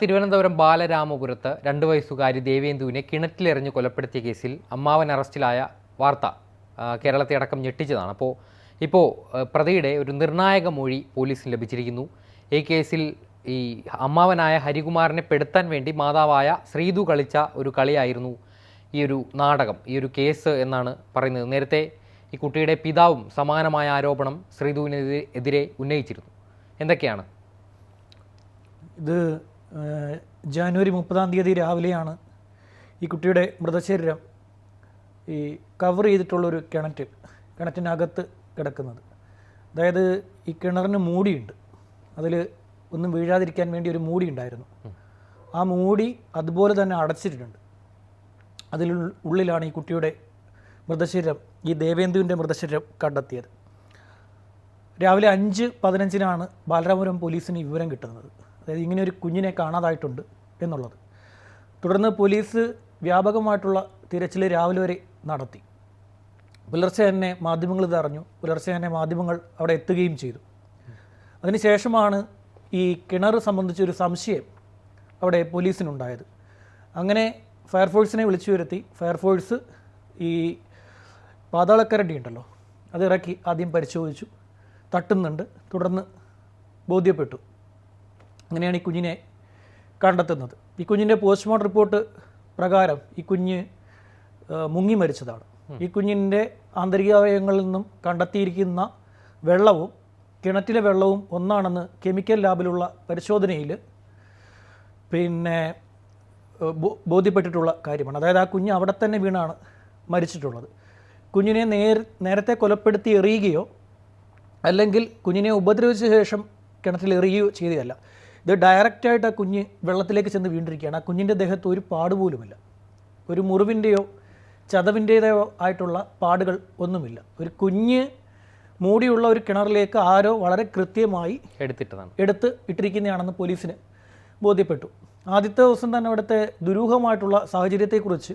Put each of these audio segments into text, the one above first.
തിരുവനന്തപുരം ബാലരാമപുരത്ത് രണ്ട് വയസ്സുകാരി ദേവേന്ദുവിനെ കിണറ്റിലെറിഞ്ഞ് കൊലപ്പെടുത്തിയ കേസിൽ അമ്മാവൻ അറസ്റ്റിലായ വാർത്ത കേരളത്തെ അടക്കം ഞെട്ടിച്ചതാണ്. അപ്പോൾ ഇപ്പോൾ പ്രതിയുടെ ഒരു നിർണായക മൊഴി പോലീസിന് ലഭിച്ചിരിക്കുന്നു. ഈ കേസിൽ ഈ അമ്മാവനായ ഹരികുമാറിനെ പെടുത്താൻ വേണ്ടി മാതാവായ ശ്രീതു കളിച്ച ഒരു കളിയായിരുന്നു ഈ ഒരു നാടകം ഈ ഒരു കേസ് എന്നാണ് പറയുന്നത്. നേരത്തെ ഈ കുട്ടിയുടെ പിതാവും സമാനമായ ആരോപണം ശ്രീതുവിനെതിരെ ഉന്നയിച്ചിരുന്നു. എന്തൊക്കെയാണ്? ഇത് ജാനുവരി മുപ്പതാം തീയതി രാവിലെയാണ് ഈ കുട്ടിയുടെ മൃതശരീരം ഈ കവർ ചെയ്തിട്ടുള്ളൊരു കിണറ്റിൽ കിണറ്റിനകത്ത് കിടക്കുന്നത്. അതായത് ഈ കിണറിന് മൂടിയുണ്ട്. അതിൽ ഒന്നും വീഴാതിരിക്കാൻ വേണ്ടി ഒരു മൂടി ഉണ്ടായിരുന്നു. ആ മൂടി അതുപോലെ തന്നെ അടച്ചിട്ടുണ്ട് അതിൽ ഉള്ളിലാണ് ഈ കുട്ടിയുടെ മൃതശരീരം ഈ ദേവേന്ദുവിന്റെ മൃതശരീരം കണ്ടെത്തിയത്. രാവിലെ അഞ്ച് പതിനഞ്ചിനാണ് ബാലരാമപുരം പോലീസിന് വിവരം കിട്ടുന്നത്. അതായത് ഇങ്ങനെ ഒരു കുഞ്ഞിനെ കാണാതായിട്ടുണ്ട് എന്നുള്ളത്. തുടർന്ന് പോലീസ് വ്യാപകമായിട്ടുള്ള തിരച്ചിൽ രാവിലെ വരെ നടത്തി. പുലർച്ചെ തന്നെ മാധ്യമങ്ങൾ ഇത് അറിഞ്ഞു. പുലർച്ചെ തന്നെ മാധ്യമങ്ങൾ അവിടെ എത്തുകയും ചെയ്തു. അതിനുശേഷമാണ് ഈ കിണർ സംബന്ധിച്ചൊരു സംശയം അവിടെ പോലീസിനുണ്ടായത്. അങ്ങനെ ഫയർഫോഴ്സിനെ വിളിച്ചു വരുത്തി. ഫയർഫോഴ്സ് ഈ പാതാളക്കരണ്ടി ഉണ്ടല്ലോ അത് ഇറക്കി ആദ്യം പരിശോധിച്ചു. തട്ടുന്നുണ്ട്. തുടർന്ന് ബോധ്യപ്പെട്ടു. അങ്ങനെയാണ് ഈ കുഞ്ഞിനെ കണ്ടെത്തുന്നത്. ഈ കുഞ്ഞിന്റെ പോസ്റ്റ്മോർട്ടം റിപ്പോർട്ട് പ്രകാരം ഈ കുഞ്ഞ് മുങ്ങി മരിച്ചതാണ്. ഈ കുഞ്ഞിന്റെ ആന്തരികാവയവങ്ങളിൽ നിന്നും കണ്ടെത്തിയിരിക്കുന്ന വെള്ളവും കിണറ്റിലെ വെള്ളവും ഒന്നാണെന്ന് കെമിക്കൽ ലാബിലുള്ള പരിശോധനയിൽ പിന്നെ ബോധ്യപ്പെട്ടിട്ടുള്ള കാര്യമാണ്. അതായത് ആ കുഞ്ഞ് അവിടെ തന്നെ വീണാണ് മരിച്ചിട്ടുള്ളത്. കുഞ്ഞിനെ നേർ നേരത്തെ കൊലപ്പെടുത്തി എറിയുകയോ അല്ലെങ്കിൽ കുഞ്ഞിനെ ഉപദ്രവിച്ച ശേഷം കിണറ്റിൽ എറിയുകയോ ചെയ്തതല്ല. ഇത് ഡയറക്റ്റായിട്ട് ആ കുഞ്ഞ് വെള്ളത്തിലേക്ക് ചെന്ന് വീണ്ടിരിക്കുകയാണ് ആ കുഞ്ഞിന്റെ ദേഹത്ത് ഒരു പാട് പോലുമില്ല. ഒരു മുറിവിന്റെയോ ചതവിന്റേതോ ആയിട്ടുള്ള പാടുകൾ ഒന്നുമില്ല. ഒരു കുഞ്ഞ് മൂടിയുള്ള ഒരു കിണറിലേക്ക് ആരോ വളരെ കൃത്യമായി എടുത്തിട്ടതാണ്. എടുത്ത് ഇട്ടിരിക്കുന്നതാണെന്ന് പോലീസിന് ബോധ്യപ്പെട്ടു. ആദ്യത്തെ ദിവസം തന്നെ അവിടുത്തെ ദുരൂഹമായിട്ടുള്ള സാഹചര്യത്തെക്കുറിച്ച്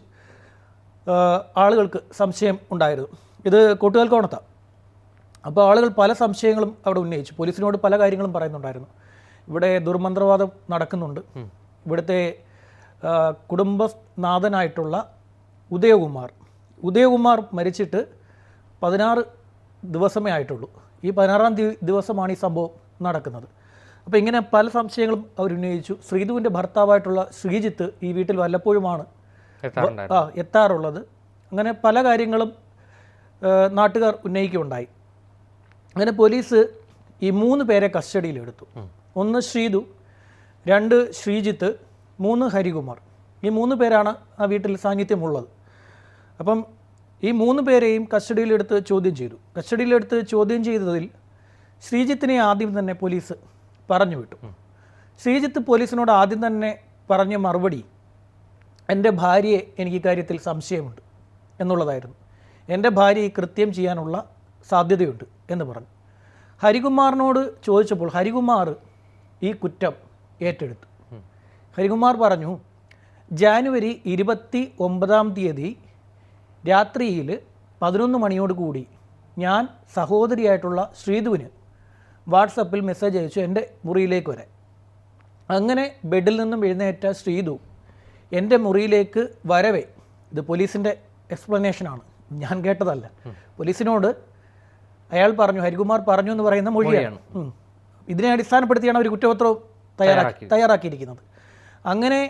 ആളുകൾക്ക് സംശയം ഉണ്ടായിരുന്നു. ഇത് കൂട്ടുകൽക്കോണത്താണ് അപ്പോൾ ആളുകൾ പല സംശയങ്ങളും അവിടെ ഉന്നയിച്ചു. പോലീസിനോട് പല കാര്യങ്ങളും പറയുന്നുണ്ടായിരുന്നു. ഇവിടെ ദുർമന്ത്രവാദം നടക്കുന്നുണ്ട്. ഇവിടുത്തെ കുടുംബനാഥനായിട്ടുള്ള ഉദയകുമാർ. ഉദയകുമാർ മരിച്ചിട്ട് പതിനാറ് ദിവസമേ ആയിട്ടുള്ളൂ. ഈ പതിനാറാം ദിവസമാണ് ഈ സംഭവം നടക്കുന്നത്. അപ്പോൾ ഇങ്ങനെ പല സംശയങ്ങളും അവർ ഉന്നയിച്ചു ശ്രീധുവിന്റെ ഭർത്താവായിട്ടുള്ള ശ്രീജിത്ത് ഈ വീട്ടിൽ വല്ലപ്പോഴുമാണ് ആ എത്താറുള്ളത്. അങ്ങനെ പല കാര്യങ്ങളും നാട്ടുകാർ ഉന്നയിക്കുകയുണ്ടായി. അങ്ങനെ പോലീസ് ഈ മൂന്ന് പേരെ കസ്റ്റഡിയിലെടുത്തു. ഒന്ന് ശ്രീതു രണ്ട് ശ്രീജിത്ത് മൂന്ന് ഹരികുമാർ. ഈ മൂന്ന് പേരാണ് ആ വീട്ടിൽ സാന്നിധ്യമുള്ളത്. അപ്പം ഈ മൂന്ന് പേരെയും കസ്റ്റഡിയിലെടുത്ത് ചോദ്യം ചെയ്തു. കസ്റ്റഡിയിലെടുത്ത് ചോദ്യം ചെയ്തതിൽ ശ്രീജിത്തിനെ ആദ്യം തന്നെ പോലീസ് പറഞ്ഞു വിട്ടു. ശ്രീജിത്ത് പോലീസിനോട് ആദ്യം തന്നെ പറഞ്ഞ മറുപടി എന്റെ ഭാര്യയെ എനിക്ക് കാര്യത്തിൽ സംശയമുണ്ട് എന്നുള്ളതായിരുന്നു. എന്റെ ഭാര്യ ഈ കൃത്യം ചെയ്യാനുള്ള സാധ്യതയുണ്ട് എന്ന് പറഞ്ഞു. ഹരികുമാറിനോട് ചോദിച്ചപ്പോൾ ഹരികുമാർ ഈ കുറ്റം ഏറ്റെടുത്തു. ഹരികുമാർ പറഞ്ഞു ജാനുവരി ഇരുപത്തി ഒമ്പതാം തീയതി രാത്രിയിൽ പതിനൊന്ന് മണിയോട് കൂടി ഞാൻ സഹോദരിയായിട്ടുള്ള ശ്രീധുവിന് വാട്സപ്പിൽ മെസ്സേജ് അയച്ചു എന്റെ മുറിയിലേക്ക് വരെ അങ്ങനെ ബെഡിൽ നിന്നും എഴുന്നേറ്റ ശ്രീധു എന്റെ മുറിയിലേക്ക് വരവേ. ഇത് പോലീസിന്റെ എക്സ്പ്ലനേഷനാണ്. ഞാൻ കേട്ടതല്ല. പോലീസിനോട് അയാൾ പറഞ്ഞു ഹരികുമാർ പറഞ്ഞു എന്ന് പറയുന്ന മൊഴിയാണ്. ഇതിനെ അടിസ്ഥാനപ്പെടുത്തിയാണ് അവർ കുറ്റപത്രം തയ്യാറാക്കി തയ്യാറാക്കിയിരിക്കുന്നത്. അങ്ങനെ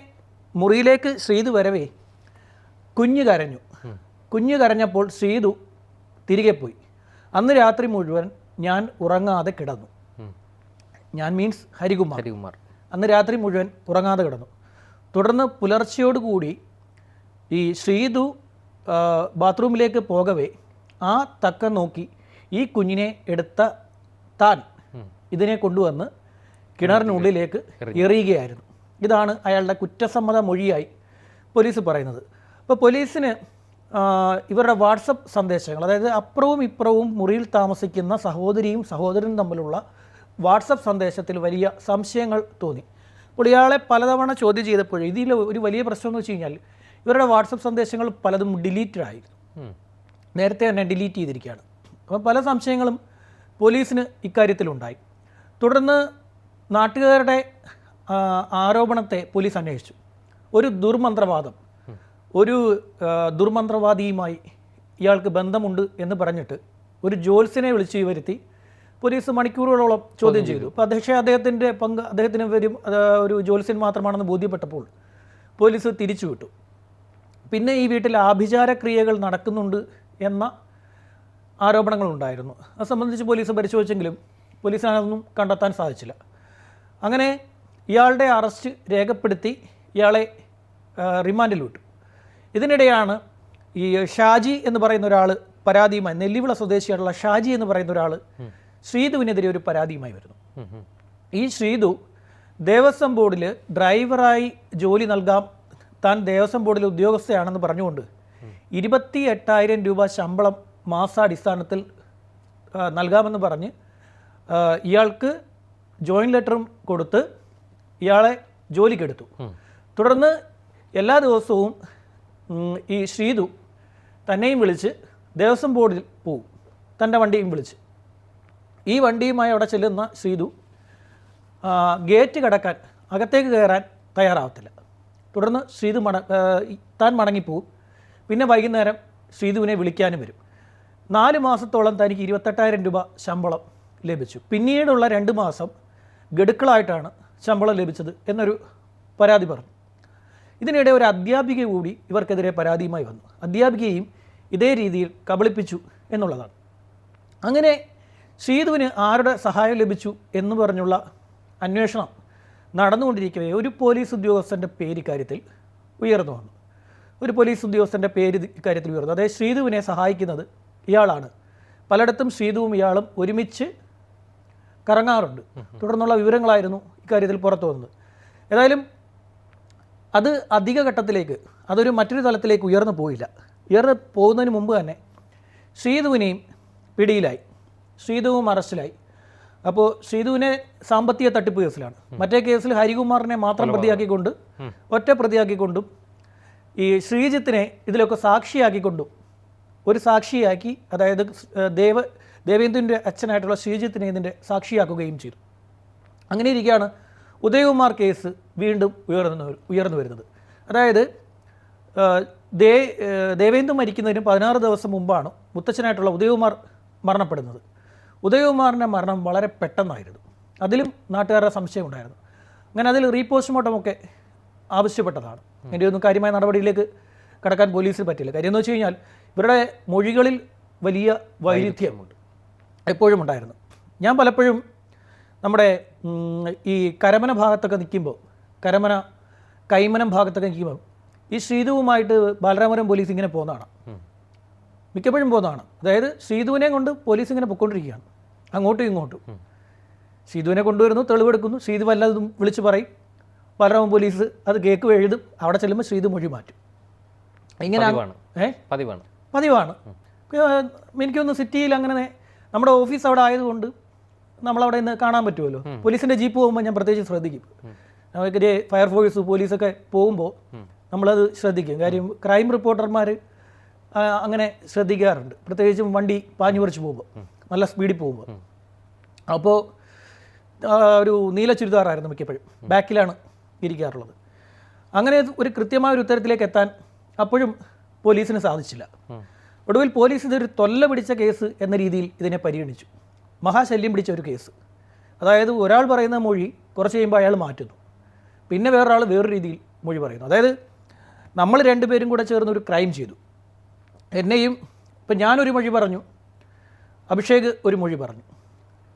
മുറിയിലേക്ക് ശ്രീതു വരവേ കുഞ്ഞ് കരഞ്ഞു. കുഞ്ഞ് കരഞ്ഞപ്പോൾ ശ്രീതു തിരികെ പോയി. അന്ന് രാത്രി മുഴുവൻ ഞാൻ ഉറങ്ങാതെ കിടന്നു. ഞാൻ മീൻസ് ഹരികുമാർ. ഹരികുമാർ. അന്ന് രാത്രി മുഴുവൻ ഉറങ്ങാതെ കിടന്നു. തുടർന്ന് പുലർച്ചയോടുകൂടി ഈ ശ്രീതു ബാത്റൂമിലേക്ക് പോകവേ ആ തക്ക നോക്കി ഈ കുഞ്ഞിനെ എടുത്ത താൻ ഇതിനെ കൊണ്ടുവന്ന് കിണറിനുള്ളിലേക്ക് എറിയുകയായിരുന്നു. ഇതാണ് അയാളുടെ കുറ്റസമ്മത മൊഴിയായി പോലീസ് പറയുന്നത്. അപ്പോൾ പോലീസിന് ഇവരുടെ വാട്സപ്പ് സന്ദേശങ്ങൾ അതായത് അപ്പുറവും ഇപ്പുറവും മുറിയിൽ താമസിക്കുന്ന സഹോദരിയും സഹോദരനും തമ്മിലുള്ള വാട്സപ്പ് സന്ദേശത്തിൽ വലിയ സംശയങ്ങൾ തോന്നി. അപ്പോൾ ഇയാളെ പലതവണ ചോദ്യം ചെയ്തപ്പോൾ ഇതിൽ ഒരു വലിയ പ്രശ്നം എന്ന് വെച്ച് കഴിഞ്ഞാൽ ഇവരുടെ വാട്സപ്പ് സന്ദേശങ്ങൾ പലതും ഡിലീറ്റഡ് ആയിരുന്നു. നേരത്തെ തന്നെ ഡിലീറ്റ് ചെയ്തിരിക്കുകയാണ്. അപ്പോൾ പല സംശയങ്ങളും പോലീസിന് ഇക്കാര്യത്തിലുണ്ടായി. തുടർന്ന് നാട്ടുകാരുടെ ആരോപണത്തെ പോലീസ് അന്വേഷിച്ചു. ഒരു ദുർമന്ത്രവാദം. ഒരു ദുർമന്ത്രവാദിയുമായി ഇയാൾക്ക് ബന്ധമുണ്ട് എന്ന് പറഞ്ഞിട്ട് ഒരു ജോൽസിനെ വിളിച്ചു വരുത്തി പോലീസ് മണിക്കൂറുകളോളം ചോദ്യം ചെയ്തു. അപ്പോൾ പക്ഷേ അദ്ദേഹത്തിന്റെ പങ്ക് അദ്ദേഹത്തിന് വരും ഒരു ജോത്സ്യൻ മാത്രമാണെന്ന് ബോധ്യപ്പെട്ടപ്പോൾ പോലീസ് തിരിച്ചു വിട്ടു. പിന്നെ ഈ വീട്ടിൽ ആഭിചാര ക്രിയകൾ നടക്കുന്നുണ്ട് എന്ന ആരോപണങ്ങളുണ്ടായിരുന്നു. അത് സംബന്ധിച്ച് പോലീസ് പരിശോധിച്ചെങ്കിലും പോലീസിന് അതൊന്നും കണ്ടെത്താൻ സാധിച്ചില്ല. അങ്ങനെ ഇയാളുടെ അറസ്റ്റ് രേഖപ്പെടുത്തി ഇയാളെ റിമാൻഡിൽ വിട്ടു ഇതിനിടെയാണ് ഈ ഷാജി എന്ന് പറയുന്ന ഒരാൾ പരാതിയുമായി നെല്ലിവിള സ്വദേശിയായിട്ടുള്ള ഷാജി എന്ന് പറയുന്ന ഒരാൾ ശ്രീധുവിനെതിരെ ഒരു പരാതിയുമായി വരുന്നു. ഈ ശ്രീധു ദേവസ്വം ബോർഡിൽ ഡ്രൈവറായി ജോലി നൽകാം താൻ ദേവസ്വം ബോർഡിലെ ഉദ്യോഗസ്ഥയാണെന്ന് പറഞ്ഞുകൊണ്ട് ഇരുപത്തി എട്ടായിരം രൂപ ശമ്പളം മാസാടിസ്ഥാനത്തിൽ നൽകാമെന്ന് പറഞ്ഞ് ഇയാൾക്ക് ജോയിൻ ലെറ്ററും കൊടുത്ത് ഇയാളെ ജോലിക്കെടുത്തു. തുടർന്ന് എല്ലാ ദിവസവും ഈ ശ്രീതു തന്നെയും വിളിച്ച് ദേവസ്വം ബോർഡിൽ പോവും. തന്റെ വണ്ടിയും വിളിച്ച്. ഈ വണ്ടിയുമായി അവിടെ ചെല്ലുന്ന ശ്രീതു ഗേറ്റ് കടക്കാൻ അകത്തേക്ക് കയറാൻ തയ്യാറാവത്തില്ല. തുടർന്ന് ശ്രീതു മട താൻ മടങ്ങിപ്പോവും. പിന്നെ വൈകുന്നേരം ശ്രീതുവിനെ വിളിക്കാനും വരും. നാല് മാസത്തോളം തനിക്ക് ഇരുപത്തെട്ടായിരം രൂപ ശമ്പളം ലഭിച്ചു. പിന്നീടുള്ള രണ്ട് മാസം ഗഡുക്കളായിട്ടാണ് ശമ്പളം ലഭിച്ചത് എന്നൊരു പരാതി പറഞ്ഞു. ഇതിനിടെ ഒരു അധ്യാപിക കൂടി ഇവർക്കെതിരെ പരാതിയുമായി വന്നു. അധ്യാപികയും ഇതേ രീതിയിൽ കബളിപ്പിച്ചു എന്നുള്ളതാണ്. അങ്ങനെ ശ്രീധുവിന് ആരുടെ സഹായം ലഭിച്ചു എന്ന് പറഞ്ഞുള്ള അന്വേഷണം നടന്നുകൊണ്ടിരിക്കവേ ഒരു പോലീസ് ഉദ്യോഗസ്ഥന്റെ പേര് ഇക്കാര്യത്തിൽ ഉയർന്നു വന്നു. ഒരു പോലീസ് ഉദ്യോഗസ്ഥന്റെ പേര് ഇക്കാര്യത്തിൽ ഉയർന്നു. അതായത് ശ്രീധുവിനെ സഹായിക്കുന്നത് ഇയാളാണ്. പലയിടത്തും ശ്രീധുവും ഇയാളും ഒരുമിച്ച് കറങ്ങാറുണ്ട്. തുടർന്നുള്ള വിവരങ്ങളായിരുന്നു ഇക്കാര്യത്തിൽ പുറത്തു വന്നത്. ഏതായാലും അത് അധിക ഘട്ടത്തിലേക്ക് അതൊരു മറ്റൊരു തലത്തിലേക്ക് ഉയർന്നു പോയില്ല. ഉയർന്നു പോകുന്നതിന് മുമ്പ് തന്നെ ശ്രീധുവിനെയും പിടിയിലായി. ശ്രീധുവും അറസ്റ്റിലായി. അപ്പോൾ ശ്രീധുവിനെ സാമ്പത്തിക തട്ടിപ്പ് കേസിലാണ്. മറ്റേ കേസിൽ ഹരികുമാറിനെ മാത്രം പ്രതിയാക്കിക്കൊണ്ട് ഒറ്റ പ്രതിയാക്കിക്കൊണ്ടും ഈ ശ്രീജിത്തിനെ ഇതിലൊക്കെ സാക്ഷിയാക്കിക്കൊണ്ടും ഒരു സാക്ഷിയാക്കി അതായത് ദേവ ദേവേന്ദ്രന്റെ അച്ഛനായിട്ടുള്ള ശ്രീജിത്തിനെ ഇതിന്റെ സാക്ഷിയാക്കുകയും ചെയ്തു. അങ്ങനെ ഇരിക്കുകയാണ് ഉദയകുമാർ കേസ് വീണ്ടും ഉയർന്നു ഉയർന്നു വരുന്നത്. അതായത് ദേ ദേവേന്ദ്രൻ മരിക്കുന്നതിന് പതിനാറ് ദിവസം മുമ്പാണ് മുത്തച്ഛനായിട്ടുള്ള ഉദയകുമാർ മരണപ്പെടുന്നത്. ഉദയകുമാറിന്റെ മരണം വളരെ പെട്ടെന്നായിരുന്നു. അതിലും നാട്ടുകാരുടെ സംശയം ഉണ്ടായിരുന്നു. അങ്ങനെ അതിൽ റീപോസ്റ്റ്മോർട്ടം ഒക്കെ ആവശ്യപ്പെട്ടതാണ്. എന്റെ ഒന്നും കാര്യമായ നടപടിയിലേക്ക് കടക്കാൻ പോലീസിന് പറ്റില്ല. കാര്യം എന്ന് വെച്ച് കഴിഞ്ഞാൽ ഇവരുടെ മൊഴികളിൽ വലിയ വൈരുദ്ധ്യമുണ്ട്. എപ്പോഴും ഉണ്ടായിരുന്നു. ഞാൻ പലപ്പോഴും നമ്മുടെ ഈ കരമന ഭാഗത്തൊക്കെ നിൽക്കുമ്പോൾ കരമന കൈമനം ഭാഗത്തൊക്കെ നിൽക്കുമ്പോൾ ഈ ശ്രീധുവുമായിട്ട് ബാലരാമപുരം പോലീസ് ഇങ്ങനെ പോകുന്നതാണ്. മിക്കപ്പോഴും പോകുന്നതാണ്. അതായത് ശ്രീധുവിനെ കൊണ്ട് പോലീസ് ഇങ്ങനെ പൊയ്ക്കൊണ്ടിരിക്കുകയാണ്. അങ്ങോട്ടും ഇങ്ങോട്ടും. ശ്രീധുവിനെ കൊണ്ടുവരുന്നു തെളിവെടുക്കുന്നു. ശ്രീധു വല്ലതും വിളിച്ച് പറയും. ബാലരാമൻ പോലീസ് അത് കേക്ക് എഴുതും. അവിടെ ചെല്ലുമ്പോൾ ശ്രീധു മൊഴി മാറ്റും. ഇങ്ങനെ പതിവാണ്. ഏ? പതിവാണ്. പതിവാണ്. എനിക്കൊന്ന് സിറ്റിയിൽ അങ്ങനെ നമ്മുടെ ഓഫീസ് അവിടെ ആയതുകൊണ്ട് നമ്മളവിടെ നിന്ന് കാണാൻ പറ്റുമല്ലോ. പോലീസിന്റെ ജീപ്പ് പോകുമ്പോൾ ഞാൻ പ്രത്യേകിച്ച് ശ്രദ്ധിക്കും. നമുക്ക് ഫയർഫോഴ്സ് പോലീസൊക്കെ പോകുമ്പോൾ നമ്മളത് ശ്രദ്ധിക്കും. കാര്യം ക്രൈം റിപ്പോർട്ടർമാർ അങ്ങനെ ശ്രദ്ധിക്കാറുണ്ട്. പ്രത്യേകിച്ചും വണ്ടി പാഞ്ഞു പറിച്ച് പോകുമ്പോൾ നല്ല സ്പീഡിൽ പോകുമ്പോൾ അപ്പോൾ ഒരു നീല ചുരിദാറായിരുന്നു മിക്കപ്പോഴും. ബാക്കിലാണ് ഇരിക്കാറുള്ളത്. അങ്ങനെ ഒരു കൃത്യമായ ഒരു ഉത്തരത്തിലേക്ക് എത്താൻ അപ്പോഴും പോലീസിന് സാധിച്ചില്ല. ഒടുവിൽ പോലീസ് ഇതൊരു തൊല്ല പിടിച്ച കേസ് എന്ന രീതിയിൽ ഇതിനെ പരിഗണിച്ചു. മഹാശല്യം പിടിച്ച ഒരു കേസ്. അതായത് ഒരാൾ പറയുന്ന മൊഴി കുറച്ച് കഴിയുമ്പോൾ അയാൾ മാറ്റുന്നു. പിന്നെ വേറൊരാൾ വേറൊരു രീതിയിൽ മൊഴി പറയുന്നു. അതായത് നമ്മൾ രണ്ടുപേരും കൂടെ ചേർന്ന് ഒരു ക്രൈം ചെയ്തു. എന്നെയും ഇപ്പം ഞാനൊരു മൊഴി പറഞ്ഞു അഭിഷേക് ഒരു മൊഴി പറഞ്ഞു.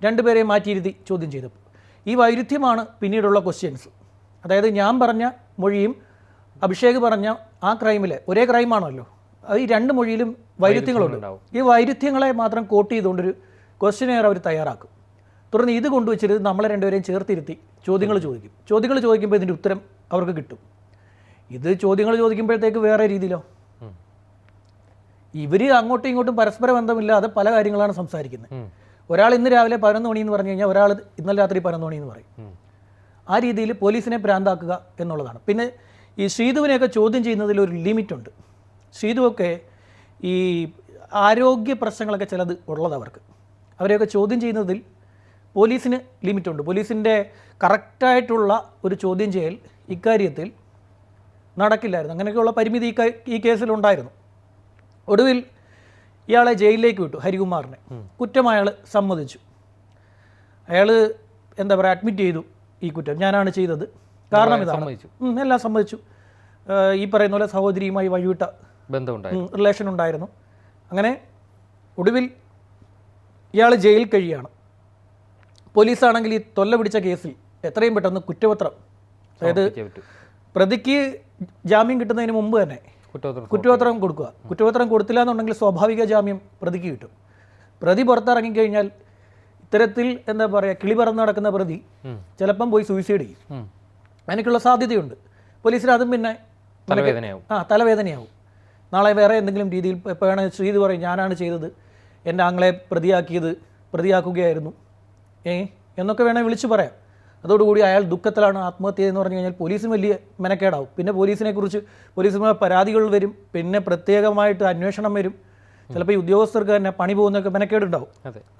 രണ്ടുപേരെ മാറ്റിയിരുത്തി ചോദ്യം ചെയ്തപ്പോൾ. ഈ വൈരുദ്ധ്യമാണ് പിന്നീടുള്ള ക്വസ്റ്റ്യൻസ് അതായത് ഞാൻ പറഞ്ഞ മൊഴിയും അഭിഷേക് പറഞ്ഞ ആ ക്രൈമിലെ ഒരേ ക്രൈമാണല്ലോ ഈ രണ്ട് മൊഴിയിലും വൈരുദ്ധ്യങ്ങളുണ്ട്. ഈ വൈരുദ്ധ്യങ്ങളെ മാത്രം കോട്ട് ചെയ്തുകൊണ്ടൊരു ക്വസ്റ്റ്യനെയർ അവർ തയ്യാറാക്കും. തുടർന്ന് ഇത് കൊണ്ടുവച്ചിരുന്ന് നമ്മളെ രണ്ടുപേരെയും ചേർത്തിരുത്തി ചോദ്യങ്ങൾ ചോദിക്കും. ചോദ്യങ്ങൾ ചോദിക്കുമ്പോൾ ഇതിന്റെ ഉത്തരം അവർക്ക് കിട്ടും. ഇത് ചോദ്യങ്ങൾ ചോദിക്കുമ്പോഴത്തേക്ക് വേറെ രീതിയിലോ. ഇവർ അങ്ങോട്ടും ഇങ്ങോട്ടും പരസ്പര ബന്ധമില്ലാതെ പല കാര്യങ്ങളാണ് സംസാരിക്കുന്നത്. ഒരാൾ ഇന്ന് രാവിലെ പതിനൊന്ന് മണി എന്ന് പറഞ്ഞു കഴിഞ്ഞാൽ ഒരാൾ ഇന്നലെ രാത്രി പതിനൊന്ന് മണി എന്ന് പറയും. ആ രീതിയിൽ പോലീസിനെ പ്രാന്താക്കുക എന്നുള്ളതാണ്. പിന്നെ ഈ ശ്രീധുവിനെയൊക്കെ ചോദ്യം ചെയ്യുന്നതിൽ ഒരു ലിമിറ്റുണ്ട്. ശ്രീധുവൊക്കെ ഈ ആരോഗ്യ പ്രശ്നങ്ങളൊക്കെ ചിലത് ഉള്ളത് അവർക്ക്. അവരെയൊക്കെ ചോദ്യം ചെയ്യുന്നതിൽ പോലീസിന് ലിമിറ്റുണ്ട്. പോലീസിന്റെ കറക്റ്റായിട്ടുള്ള ഒരു ചോദ്യം ചെയ്യൽ ഇക്കാര്യത്തിൽ നടക്കില്ലായിരുന്നു. അങ്ങനെയൊക്കെയുള്ള പരിമിതി ഈ കേസിലുണ്ടായിരുന്നു ഒടുവിൽ ഇയാളെ ജയിലിലേക്ക് വിട്ടു ഹരികുമാറിനെ. കുറ്റം അയാൾ സമ്മതിച്ചു. അയാൾ എന്താ പറയുക അഡ്മിറ്റ് ചെയ്തു ഈ കുറ്റം. ഞാനാണ് ചെയ്തത്. കാരണം ഇതാണ്. എല്ലാം സമ്മതിച്ചു. ഈ പറയുന്ന പോലെ സഹോദരിയുമായി വഴിവിട്ട റിലേഷൻ ഉണ്ടായിരുന്നു. അങ്ങനെ ഒടുവിൽ ഇയാൾ ജയിലിൽ കഴിയുകയാണ്. പോലീസാണെങ്കിൽ ഈ തൊല്ല പിടിച്ച കേസിൽ എത്രയും പെട്ടെന്ന് കുറ്റപത്രം അതായത് പ്രതിക്ക് ജാമ്യം കിട്ടുന്നതിന് മുമ്പ് തന്നെ കുറ്റപത്രം കൊടുക്കുക. കുറ്റപത്രം കൊടുത്തില്ല എന്നുണ്ടെങ്കിൽ സ്വാഭാവിക ജാമ്യം പ്രതിക്ക് കിട്ടും. പ്രതി പുറത്തിറങ്ങി കഴിഞ്ഞാൽ ഇത്തരത്തിൽ എന്താ പറയുക കിളി പറന്ന് നടക്കുന്ന പ്രതി. ചിലപ്പം പോയി സൂയിസൈഡ് ചെയ്യും. അതിനൊക്കെയുള്ള സാധ്യതയുണ്ട്. പോലീസിന് അതും പിന്നെ തലവേദനയാവും. ആ തലവേദനയാവും. നാളെ വേറെ എന്തെങ്കിലും രീതിയിൽ ഇപ്പോൾ വേണേൽ ശ്രീത് പറയും ഞാനാണ് ചെയ്തത്. എന്റെ ആങ്ങളെ പ്രതിയാക്കിയത് പ്രതിയാക്കുകയായിരുന്നു. ഏ? എന്നൊക്കെ വേണേൽ വിളിച്ചു പറയാം. അതോടുകൂടി അയാൾ ദുഃഖത്തിലാണ് ആത്മഹത്യ എന്ന് പറഞ്ഞു കഴിഞ്ഞാൽ പോലീസിന് വലിയ മെനക്കേടാവും. പിന്നെ പോലീസിനെ കുറിച്ച് പോലീസിന് പരാതികൾ വരും. പിന്നെ പ്രത്യേകമായിട്ട് അന്വേഷണം വരും. ചിലപ്പോൾ ഈ ഉദ്യോഗസ്ഥർക്ക് തന്നെ പണി പോകുന്നൊക്കെ മെനക്കേടുണ്ടാവും.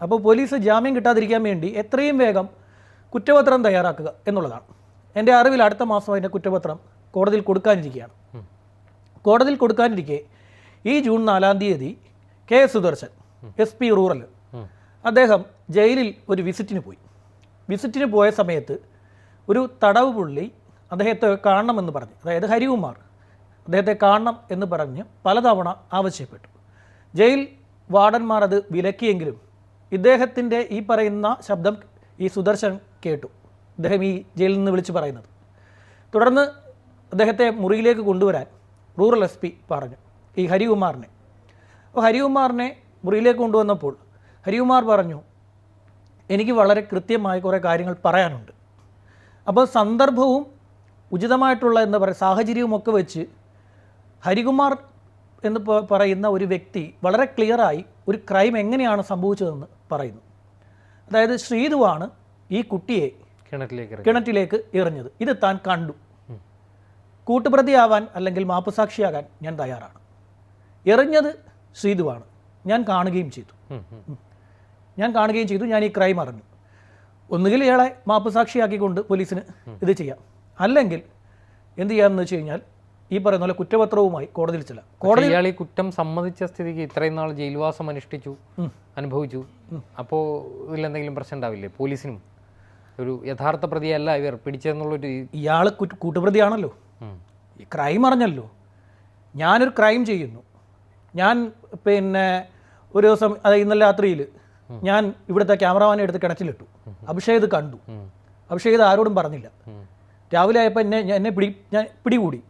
അപ്പോൾ പോലീസ് ജാമ്യം കിട്ടാതിരിക്കാൻ വേണ്ടി എത്രയും വേഗം കുറ്റപത്രം തയ്യാറാക്കുക എന്നുള്ളതാണ്. എന്റെ അറിവിൽ അടുത്ത മാസം അതിന്റെ കുറ്റപത്രം കോടതിയിൽ കൊടുക്കാനിരിക്കുകയാണ്. കോടതിയിൽ കൊടുക്കാനിരിക്കെ. ഈ ജൂൺ നാലാം തീയതി K S Sudarshan S P rural അദ്ദേഹം ജയിലിൽ ഒരു വിസിറ്റിന് പോയി. വിസിറ്റിന് പോയ സമയത്ത് ഒരു തടവ് പുള്ളി അദ്ദേഹത്തെ കാണണമെന്ന് പറഞ്ഞു. അതായത് ഹരികുമാർ അദ്ദേഹത്തെ കാണണം എന്ന് പറഞ്ഞ് പലതവണ ആവശ്യപ്പെട്ടു. ജയിൽ വാർഡന്മാർ അത് വിലക്കിയെങ്കിലും ഇദ്ദേഹത്തിന്റെ ഈ പറയുന്ന ശബ്ദം ഈ സുദർശൻ കേട്ടു. അദ്ദേഹം ഈ ജയിലിൽ നിന്ന് വിളിച്ച് പറയുന്നത്. തുടർന്ന് അദ്ദേഹത്തെ മുറിയിലേക്ക് കൊണ്ടുവരാൻ റൂറൽ എസ് പി പറഞ്ഞു ഈ ഹരികുമാറിനെ. അപ്പോൾ ഹരികുമാറിനെ മുറിയിലേക്ക് കൊണ്ടുവന്നപ്പോൾ ഹരികുമാർ പറഞ്ഞു എനിക്ക് വളരെ കൃത്യമായ കുറേ കാര്യങ്ങൾ പറയാനുണ്ട്. അപ്പോൾ സന്ദർഭവും ഉചിതമായിട്ടുള്ള എന്താ പറയുക സാഹചര്യവുമൊക്കെ വെച്ച് ഹരികുമാർ എന്ന് പറയുന്ന ഒരു വ്യക്തി വളരെ ക്ലിയറായി ഒരു ക്രൈം എങ്ങനെയാണ് സംഭവിച്ചതെന്ന് പറയുന്നു. അതായത് ശ്രീതുവാണ് ഈ കുട്ടിയെ കിണറ്റിലേക്ക് കിണറ്റിലേക്ക് എറിഞ്ഞത്. ഇത് താൻ കണ്ടു. കൂട്ടുപ്രതിയാവാൻ അല്ലെങ്കിൽ മാപ്പുസാക്ഷിയാകാൻ ഞാൻ തയ്യാറാണ്. എറിഞ്ഞത് ശ്രീതുവാണ് ഞാൻ കാണുകയും ചെയ്തു. ഞാൻ കാണുകയും ചെയ്തു. ഞാൻ ഈ ക്രൈം അറിഞ്ഞു. ഒന്നുകിൽ ഇയാളെ മാപ്പുസാക്ഷിയാക്കിക്കൊണ്ട് പോലീസിന് ഇത് ചെയ്യാം. അല്ലെങ്കിൽ എന്ത് ചെയ്യാമെന്ന് വെച്ച് കഴിഞ്ഞാൽ ഈ പറയുന്ന പോലെ കുറ്റപത്രവുമായി കോടതിയിൽ ചില കോടതി ഇയാൾ ഈ കുറ്റം സമ്മതിച്ച സ്ഥിതിക്ക് ഇത്രയും നാൾ ജയിൽവാസം അനുഷ്ഠിച്ചു അനുഭവിച്ചു. അപ്പോൾ ഇതിലെന്തെങ്കിലും പ്രശ്നം ഉണ്ടാവില്ലേ? പോലീസിനും ഒരു യഥാർത്ഥ പ്രതിയല്ല ഇവർ പിടിച്ചെന്നുള്ളൊരു ഇയാൾ കുറ്റ- കൂട്ടുപ്രതിയാണല്ലോ. ഈ ക്രൈം അറിഞ്ഞല്ലോ. ഞാനൊരു ക്രൈം ചെയ്യുന്നു. ഞാൻ പിന്നെ ഒരു ദിവസം അതായത് ഇന്നലെ രാത്രിയിൽ ഞാൻ ഇവിടുത്തെ ക്യാമറമാനെ എടുത്ത് കിണറ്റിലിട്ടു. അഭിഷേക് കണ്ടു. അഭിഷേക് ആരോടും പറഞ്ഞില്ല. രാവിലെ ആയപ്പോൾ എന്നെ എന്നെ പിടി ഞാൻ പിടികൂടി.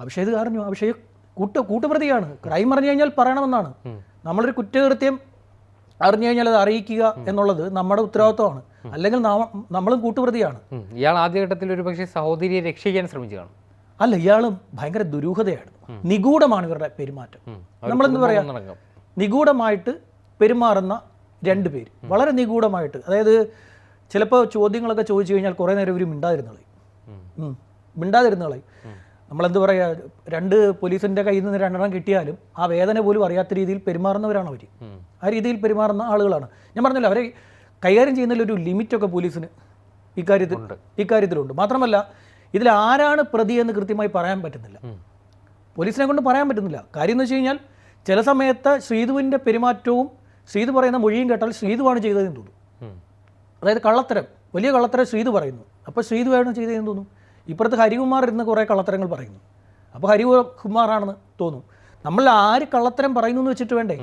അഭിഷേക് അറിഞ്ഞു. അഭിഷേക് കൂട്ട കൂട്ടുപ്രതിയാണ്. ക്രൈം അറിഞ്ഞു കഴിഞ്ഞാൽ പറയണമെന്നാണ്. നമ്മളൊരു കുറ്റകൃത്യം അറിഞ്ഞു കഴിഞ്ഞാൽ അത് അറിയിക്കുക എന്നുള്ളത് നമ്മുടെ ഉത്തരവാദിത്വമാണ്. അല്ലെങ്കിൽ നമ്മളും കൂട്ടുപ്രതിയാണ്. ഇയാൾ ആദ്യഘട്ടത്തിൽ ഒരു പക്ഷേ സഹോദരിയെ രക്ഷിക്കാൻ ശ്രമിച്ചു കാണും അല്ല ഇയാൾ ഭയങ്കര ദുരൂഹതയാണ് നിഗൂഢമാണ് ഇവരുടെ പെരുമാറ്റം. നമ്മളെന്ത് പറയാ? നിഗൂഢമായിട്ട് പെരുമാറുന്ന രണ്ട് പേര്. വളരെ നിഗൂഢമായിട്ട്. അതായത് ചിലപ്പോൾ ചോദ്യങ്ങളൊക്കെ ചോദിച്ചു കഴിഞ്ഞാൽ കുറേ നേരം ഇവർ മിണ്ടാതിരുന്നളയും മിണ്ടാതിരുന്നളയും മിണ്ടാതിരുന്നോളി. നമ്മളെന്ത് പറയുക രണ്ട് പോലീസിന്റെ കയ്യിൽ നിന്ന് രണ്ടെണ്ണം കിട്ടിയാലും ആ വേദന പോലും അറിയാത്ത രീതിയിൽ പെരുമാറുന്നവരാണ് അവർ ആ രീതിയിൽ പെരുമാറുന്ന ആളുകളാണ്. ഞാൻ പറഞ്ഞല്ലോ അവരെ കൈകാര്യം ചെയ്യുന്നതിൽ ഒരു ലിമിറ്റൊക്കെ പോലീസിന് ഇക്കാര്യത്തിൽ ഇക്കാര്യത്തിലുണ്ട്. മാത്രമല്ല ഇതിൽ ആരാണ് പ്രതി എന്ന് കൃത്യമായി പറയാൻ പറ്റുന്നില്ല. പോലീസിനെ കൊണ്ട് പറയാൻ പറ്റുന്നില്ല. കാര്യം എന്ന് വെച്ച് കഴിഞ്ഞാൽ ചില സമയത്ത് ശ്രീധുവിന്റെ പെരുമാറ്റവും ശ്രീധു പറയുന്ന മൊഴിയും കേട്ടാൽ ശ്രീധുവാണ് ചെയ്തതെന്ന് തോന്നും. അതായത് കള്ളത്തരം വലിയ കള്ളത്തരം ശ്രീധു പറയുന്നു. അപ്പോൾ ശ്രീധുവാണ് ചെയ്തതെന്ന് തോന്നുന്നു ഇപ്പുറത്ത് ഹരികുമാർ ഇരുന്ന് കുറേ കള്ളത്തരങ്ങൾ പറയുന്നു. അപ്പോൾ ഹരികുമാറാണെന്ന് തോന്നുന്നു നമ്മൾ ആര് കള്ളത്തരം പറയുന്നു എന്ന് വെച്ചിട്ട് വേണ്ടേ?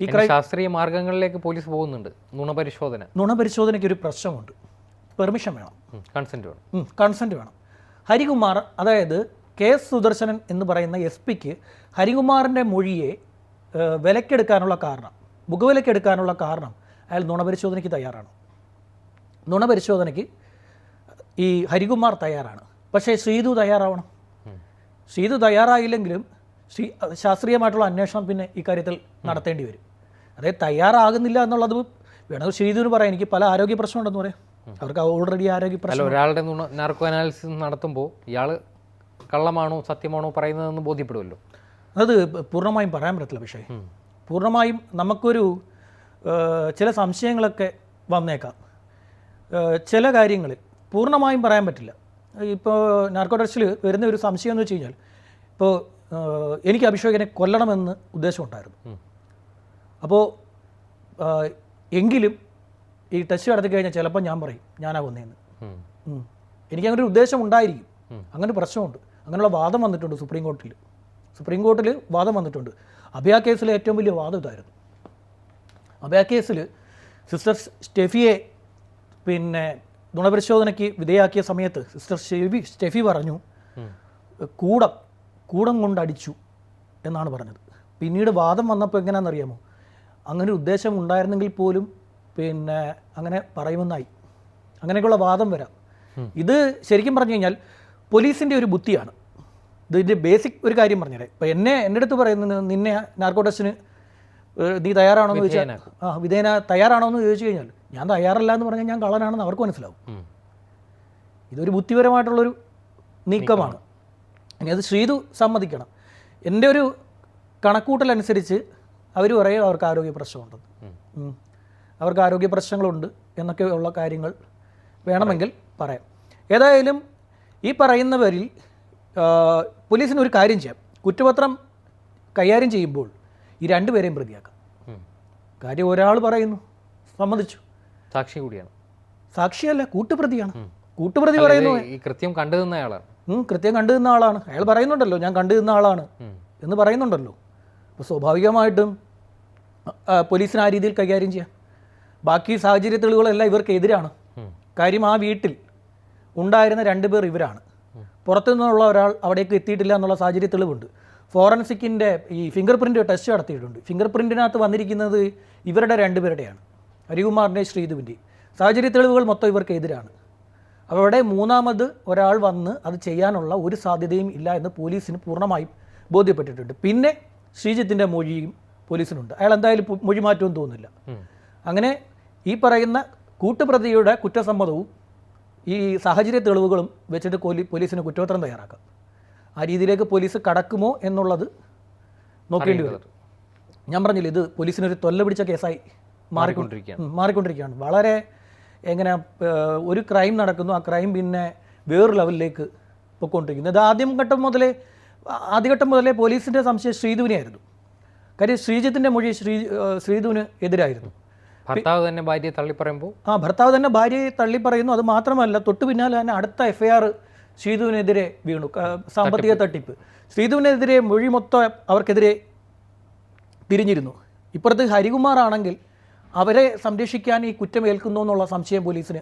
ഈ ശാസ്ത്രീയ മാർഗങ്ങളിലേക്ക് പോലീസ് പോകുന്നുണ്ട്. നുണപരിശോധന. നുണപരിശോധനയ്ക്ക് ഒരു പ്രശ്നമുണ്ട്. പെർമിഷൻ വേണം. കൺസെന്റ് വേണം. കൺസെന്റ് വേണം. ഹരികുമാർ അതായത് കെ എസ് സുദർശനൻ എന്ന് പറയുന്ന എസ് പിക്ക് ഹരികുമാറിന്റെ മൊഴിയെ വിലക്കെടുക്കാനുള്ള കാരണം മുഖവിലക്കെടുക്കാനുള്ള കാരണം അയാൾ നുണപരിശോധനയ്ക്ക് തയ്യാറാണ്. നുണപരിശോധനയ്ക്ക് ഈ ഹരികുമാർ തയ്യാറാണ്. പക്ഷേ ശ്രീതു തയ്യാറാവണം. ശ്രീതു തയ്യാറായില്ലെങ്കിലും ശ്രീ ശാസ്ത്രീയമായിട്ടുള്ള അന്വേഷണം പിന്നെ ഇക്കാര്യത്തിൽ നടത്തേണ്ടി വരും. അതായത് തയ്യാറാകുന്നില്ല എന്നുള്ളത് വേണമെങ്കിൽ ശ്രീതുവിന് പറയാം. എനിക്ക് പല ആരോഗ്യ പ്രശ്നമുണ്ടെന്ന് പറയാം. അവർക്ക് ഓൾറെഡി ആരോഗ്യ പ്രശ്നം ഒരാളുടെ നാർക്കോ അനാലിസിസ് നടത്തുമ്പോൾ ഇയാൾ കള്ളമാണോ സത്യമാണോ പറയുന്നതെന്ന് ബോധ്യപ്പെടുമല്ലോ അത് പൂർണമായും പറയാൻ പറ്റത്തില്ല പക്ഷേ പൂർണമായും നമുക്കൊരു ചില സംശയങ്ങളൊക്കെ വന്നേക്കാം. ചില കാര്യങ്ങളിൽ പൂർണമായും പറയാൻ പറ്റില്ല. ഇപ്പോൾ നാർക്കോ ടെസ്റ്റിൽ വരുന്ന ഒരു സംശയം എന്ന് വെച്ച് കഴിഞ്ഞാൽ ഇപ്പോൾ എനിക്ക് അഭിഷേകിനെ കൊല്ലണമെന്ന് ഉദ്ദേശമുണ്ടായിരുന്നു. അപ്പോൾ എങ്കിലും ഈ ടെസ്റ്റ് നടത്തി കഴിഞ്ഞാൽ ചിലപ്പോൾ ഞാൻ പറയും ഞാനാ കൊന്നേന്ന് ഉം. ഉം. എനിക്ക് അങ്ങനെ ഒരു ഉദ്ദേശം ഉണ്ടായിരിക്കും. അങ്ങനെ പ്രശ്നമുണ്ട്. അങ്ങനെയുള്ള വാദം വന്നിട്ടുണ്ട് സുപ്രീം കോർട്ടിൽ സുപ്രീം കോർട്ടിൽ വാദം വന്നിട്ടുണ്ട്. അഭയ കേസിലെ ഏറ്റവും വലിയ വാദം ഇതായിരുന്നു. അഭയ കേസിൽ സിസ്റ്റർ സ്റ്റെഫിയെ പിന്നെ ഗുണപരിശോധനയ്ക്ക് വിധേയാക്കിയ സമയത്ത് സിസ്റ്റർ സ്റ്റെഫി സ്റ്റെഫി പറഞ്ഞു കൂടം കൂടം കൊണ്ടടിച്ചു എന്നാണ് പറഞ്ഞത്. പിന്നീട് വാദം വന്നപ്പോൾ എങ്ങനെയാണെന്നറിയാമോ അങ്ങനെ ഉദ്ദേശം ഉണ്ടായിരുന്നെങ്കിൽ പോലും പിന്നെ അങ്ങനെ പറയുമെന്നായി. അങ്ങനെയൊക്കെയുള്ള വാദം വരാം. ഇത് ശരിക്കും പറഞ്ഞു കഴിഞ്ഞാൽ പോലീസിന്റെ ഒരു ബുദ്ധിയാണ്. ഇതിന്റെ ബേസിക് ഒരു കാര്യം പറഞ്ഞേ ഇപ്പോൾ എന്നെ എന്റെ അടുത്ത് പറയുന്നത് നിന്നെ നാർക്കോ നീ തയ്യാറാണോ എന്ന് ചോദിച്ചാൽ ആ വിധേന തയ്യാറാണോ എന്ന് ചോദിച്ചു കഴിഞ്ഞാൽ ഞാൻ തയ്യാറല്ല എന്ന് പറഞ്ഞാൽ ഞാൻ കള്ളനാണെന്ന് അവർക്ക് മനസ്സിലാവും. ഇതൊരു ബുദ്ധിപരമായിട്ടുള്ളൊരു നീക്കമാണ്. ഇനി അത് ശ്രീതു സമ്മതിക്കണം. എന്റെ ഒരു കണക്കൂട്ടലനുസരിച്ച് അവർ പറയും അവർക്ക് ആരോഗ്യ പ്രശ്നമുണ്ടെന്ന്. അവർക്ക് ആരോഗ്യ പ്രശ്നങ്ങളുണ്ട് എന്നൊക്കെ ഉള്ള കാര്യങ്ങൾ വേണമെങ്കിൽ പറയാം. ഏതായാലും ഈ പറയുന്നവരിൽ പോലീസിന് ഒരു കാര്യം ചെയ്യാം. കുറ്റപത്രം കൈകാര്യം ചെയ്യുമ്പോൾ ഈ രണ്ടുപേരെയും പ്രതിയാക്കാം. കാര്യം ഒരാൾ പറയുന്നു സമ്മതിച്ചു. സാക്ഷി കൂടിയാണ്. സാക്ഷിയല്ല കൂട്ടുപ്രതിയാണ്. കൂട്ടുപ്രതി പറയുന്നു. ഈ കൃത്യം കണ്ടു നിന്ന ആളാണ്. കൃത്യം കണ്ടു നിന്ന ആളാണ്. അയാൾ പറയുന്നുണ്ടല്ലോ ഞാൻ കണ്ടു നിന്ന ആളാണ് എന്ന് പറയുന്നുണ്ടല്ലോ. അപ്പോൾ സ്വാഭാവികമായിട്ടും പോലീസിന് ആ രീതിയിൽ കൈകാര്യം ചെയ്യാം. ബാക്കി സാഹചര്യ തെളിവുകളെല്ലാം ഇവർക്കെതിരാണ്. കാര്യം ആ വീട്ടിൽ ഉണ്ടായിരുന്ന രണ്ടുപേർ ഇവരാണ്. പുറത്തു നിന്നുള്ള ഒരാൾ അവിടേക്ക് എത്തിയിട്ടില്ല എന്നുള്ള സാഹചര്യ തെളിവുണ്ട്. ഫോറൻസിക്കിന്റെ ഈ ഫിംഗർ പ്രിന്റ് ടെസ്റ്റ് നടത്തിയിട്ടുണ്ട്. ഫിംഗർ പ്രിന്റിനകത്ത് വന്നിരിക്കുന്നത് ഇവരുടെ രണ്ടുപേരുടെയാണ് ഹരികുമാറിന്റെ ശ്രീധുവിന്റെ സാഹചര്യ തെളിവുകൾ മൊത്തം ഇവർക്കെതിരാണ്. അവിടെ മൂന്നാമത് ഒരാൾ വന്ന് അത് ചെയ്യാനുള്ള ഒരു സാധ്യതയും ഇല്ല എന്ന് പോലീസിന് പൂർണമായും ബോധ്യപ്പെട്ടിട്ടുണ്ട്. പിന്നെ ശ്രീജിത്തിന്റെ മൊഴിയും പോലീസിനുണ്ട്. അയാൾ എന്തായാലും മൊഴി മാറ്റുമെന്ന് തോന്നുന്നില്ല അങ്ങനെ ഈ പറയുന്ന കൂട്ടുപ്രതിയുടെ കുറ്റസമ്മതവും ഈ സാഹചര്യ തെളിവുകളും വെച്ചിട്ട് കോലി പോലീസിന് കുറ്റപത്രം തയ്യാറാക്കാം. ആ രീതിയിലേക്ക് പോലീസ് കടക്കുമോ എന്നുള്ളത് നോക്കേണ്ടി വരും. ഞാൻ പറഞ്ഞില്ല ഇത് പോലീസിനൊരു തൊല്ല പിടിച്ച കേസായി മാറിക്കൊണ്ട് മാറിക്കൊണ്ടിരിക്കുകയാണ്. മാറിക്കൊണ്ടിരിക്കുകയാണ്. വളരെ എങ്ങനെ ഒരു ക്രൈം നടക്കുന്നു. ആ ക്രൈം പിന്നെ വേറൊരു ലെവലിലേക്ക് പൊയ്ക്കൊണ്ടിരിക്കുന്നു ഇത് ആദ്യം ഘട്ടം മുതലേ ആദ്യഘട്ടം മുതലേ പോലീസിന്റെ സംശയം ശ്രീധുവിനെയായിരുന്നു. കാര്യം ശ്രീജിത്തിന്റെ മൊഴി ശ്രീ ശ്രീധുവിന് എതിരായിരുന്നു. ഭർത്താവ് തന്നെ ഭാര്യയെ തള്ളിപ്പറയുമ്പോൾ? ആ ഭർത്താവ് തന്നെ ഭാര്യയെ തള്ളി പറയുന്നു അത് മാത്രമല്ല തൊട്ടു പിന്നാലെ തന്നെ അടുത്ത എഫ് ഐ ആർ ശ്രീധുവിനെതിരെ വീണു. സാമ്പത്തിക തട്ടിപ്പ്. ശ്രീധുവിനെതിരെ മൊഴി മൊത്തം അവർക്കെതിരെ തിരിഞ്ഞിരുന്നു. ഇപ്പുറത്ത് ഹരികുമാർ ആണെങ്കിൽ അവരെ സംരക്ഷിക്കാൻ ഈ കുറ്റം ഏൽക്കുന്നു എന്നുള്ള സംശയം പോലീസിന്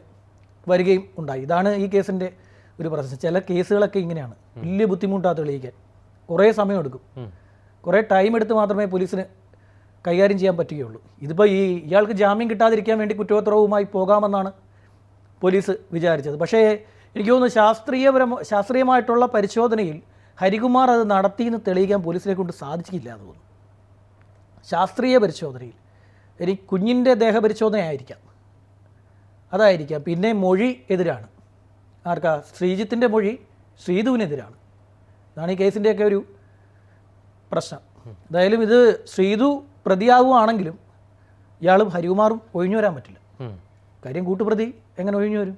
വരികയും ഉണ്ടായി. ഇതാണ് ഈ കേസിന്റെ ഒരു പ്രശ്നം. ചില കേസുകളൊക്കെ ഇങ്ങനെയാണ്. വലിയ ബുദ്ധിമുട്ടാണ് തെളിയിക്കാൻ. കുറേ സമയം എടുക്കും കുറേ ടൈം എടുത്ത് മാത്രമേ പോലീസിന് കൈകാര്യം ചെയ്യാൻ പറ്റുകയുള്ളൂ. ഇതിപ്പോൾ ഈ ഇയാൾക്ക് ജാമ്യം കിട്ടാതിരിക്കാൻ വേണ്ടി കുറ്റപത്രവുമായി പോകാമെന്നാണ് പോലീസ് വിചാരിച്ചത്. പക്ഷേ എനിക്ക് തോന്നുന്നു ശാസ്ത്രീയപരം ശാസ്ത്രീയമായിട്ടുള്ള പരിശോധനയിൽ ഹരികുമാർ അത് നടത്തിയെന്ന് തെളിയിക്കാൻ പോലീസിനെ കൊണ്ട് സാധിച്ചില്ല എന്ന് തോന്നുന്നു. ശാസ്ത്രീയ പരിശോധനയിൽ. ഇനി കുഞ്ഞിന്റെ ദേഹപരിശോധനയായിരിക്കാം. അതായിരിക്കാം. പിന്നെ മൊഴി എതിരാണ്. ആർക്കാ? ശ്രീജിത്തിന്റെ മൊഴി ശ്രീധുവിനെതിരാണ്. ഇതാണ് ഈ കേസിന്റെയൊക്കെ ഒരു പ്രശ്നം. എന്തായാലും ഇത് ശ്രീധു പ്രതിയാവുകയാണെങ്കിലും ഇയാളും ഹരികുമാറും ഒഴിഞ്ഞു വരാൻ പറ്റില്ല. കാര്യം കൂട്ടുപ്രതി എങ്ങനെ ഒഴിഞ്ഞു വരും?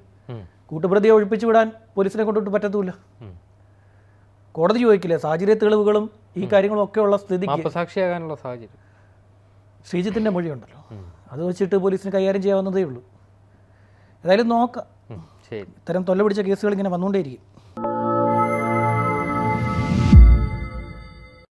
കൂട്ടുപ്രതിയെ ഒഴിപ്പിച്ചു വിടാൻ പോലീസിനെ കൊണ്ടിട്ട് പറ്റത്തുമില്ല. കോടതി ചോദിക്കില്ലേ? സാഹചര്യ തെളിവുകളും ഈ കാര്യങ്ങളും ഒക്കെ ഉള്ള സ്ഥിതിക്ക് സാക്ഷിയാകാനുള്ള സാഹചര്യം. ശ്രീജിത്തിന്റെ മൊഴിയുണ്ടല്ലോ. അത് വെച്ചിട്ട് പോലീസിന് കൈകാര്യം ചെയ്യാവുന്നതേ ഉള്ളൂ. ഏതായാലും നോക്കാം. ഇത്തരം തൊല്ല പിടിച്ച കേസുകൾ ഇങ്ങനെ വന്നുകൊണ്ടേയിരിക്കും.